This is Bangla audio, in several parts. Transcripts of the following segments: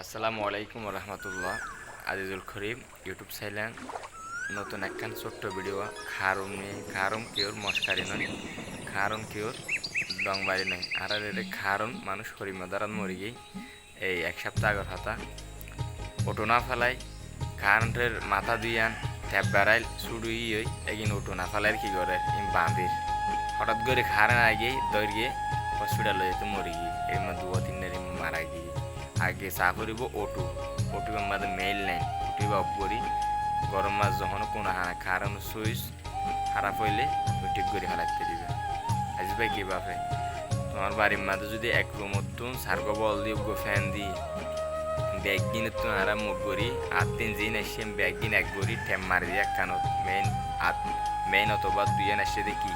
আসসালামু আলাইকুম রহমতুল্লাহ, আজিজুল খরিম ইউটিউব চাইলেন নতুন একখান ছোট্ট ভিডিও, খারুম নিয়ে খারুম কেউর মস্কারি নয়, খারুম কেউর ডংবাড়ি নয়। আর এটা খারুন মানুষ হরিমদারাত মরি গিয়ে এই এক সপ্তাহ আগর হাতা ওটো না ফেলাই, কারেন্টের মাথা দুইয়ান ট্যাপ বেড়াইল সুডুই ওই এগিন ওটো না ফেলাই কি করে? বাঁধির হঠাৎ করে খারে না গিয়ে দৌড় গিয়ে হসপিটাল যেতে মরি গিয়ে, এর মধ্যে দু তিন মারা গিয়ে। আগে চা করিব ওটু ওটু আমাদের মেইল নেই উঠিব অফ করি গরম মাছ যখন কোনো হানা কারণ সুইচ খারাপ হইলে ঠিক করে হারাইতে দিবে আজ ভাই কি বাপে তোমার বাড়ির মাঝে যদি এক রুমতো সার্গ বল দিয়ে গো ফ্যান দি ব্যাগ দিন তো আরাম মুখ করি আর তিন দিন এসে ব্যাগ দিন এক করি ঠেম মারি দিয়ে কানত মেইন আত মেইন অথবা দুইজন এসে দেখি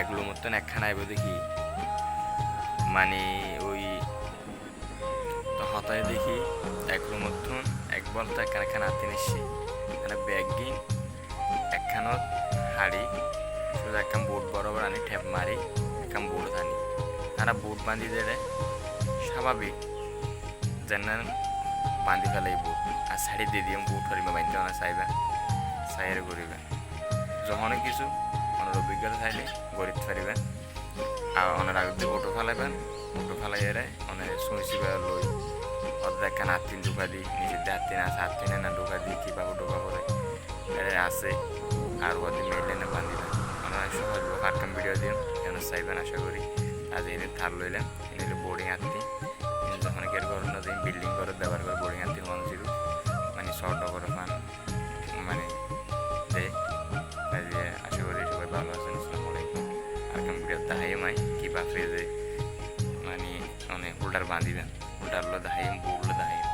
এগুলো মতন একখান আইব দেখি মানে ওই তো হতায় দেখি এগুলো মতন এক বলতে একখানা হাতে নিচ্ছি। মানে ব্যাগ গিন একখানত হাড়ি, শুধু একখান বোট বরাবর আনি, ঠেপ মারি, একখান বোট আনি। তারা বোট বান্ধি দিলে স্বাভাবিক যেন বান্ধি ফেলাই বুট। আর শাড়ি দিয়ে দিয়ে বুট হরিমা বাঁধতে না, চাইবে, চাইয়ের করিবে যখন কিছু ওনার অভিজ্ঞতা চাইলে গরিব পারিবে আর ওনার আগে দিয়ে অটো ফেলাইবেন অটো ফেলাই এরে ওনার শুনেছি লই অর্ধেক একখান হাতিন ঢুকা দিই নিজের হাতিন আছে হাতিনে না ঢুকা দিই কীভাবে ঢুকা পড়ে এরে আছে, আর ওদের মেলে না বান্ধিবেন ওনারা সহজ কারকাম ভিডিও দিন যেন চাইবেন আশা করি। আজ এনে থার লইলেন এনে বোর্ডিং হাতি যখন গের ঘর না দিন, বিল্ডিং করে ব্যবহার করে বোর্ডিং হাতি ওয়ান জিরো মানে শর্ট করে পান মানে দেয় আশা করি সবাই ভালো আছেন, আসসালামু আলাইকুম। আর কেমন ভিডিও দেখাই মাই কিবা ফেজে মানে অনেক উল্টার বাঁধিবেন Udah lo dahai, gue lo dahai.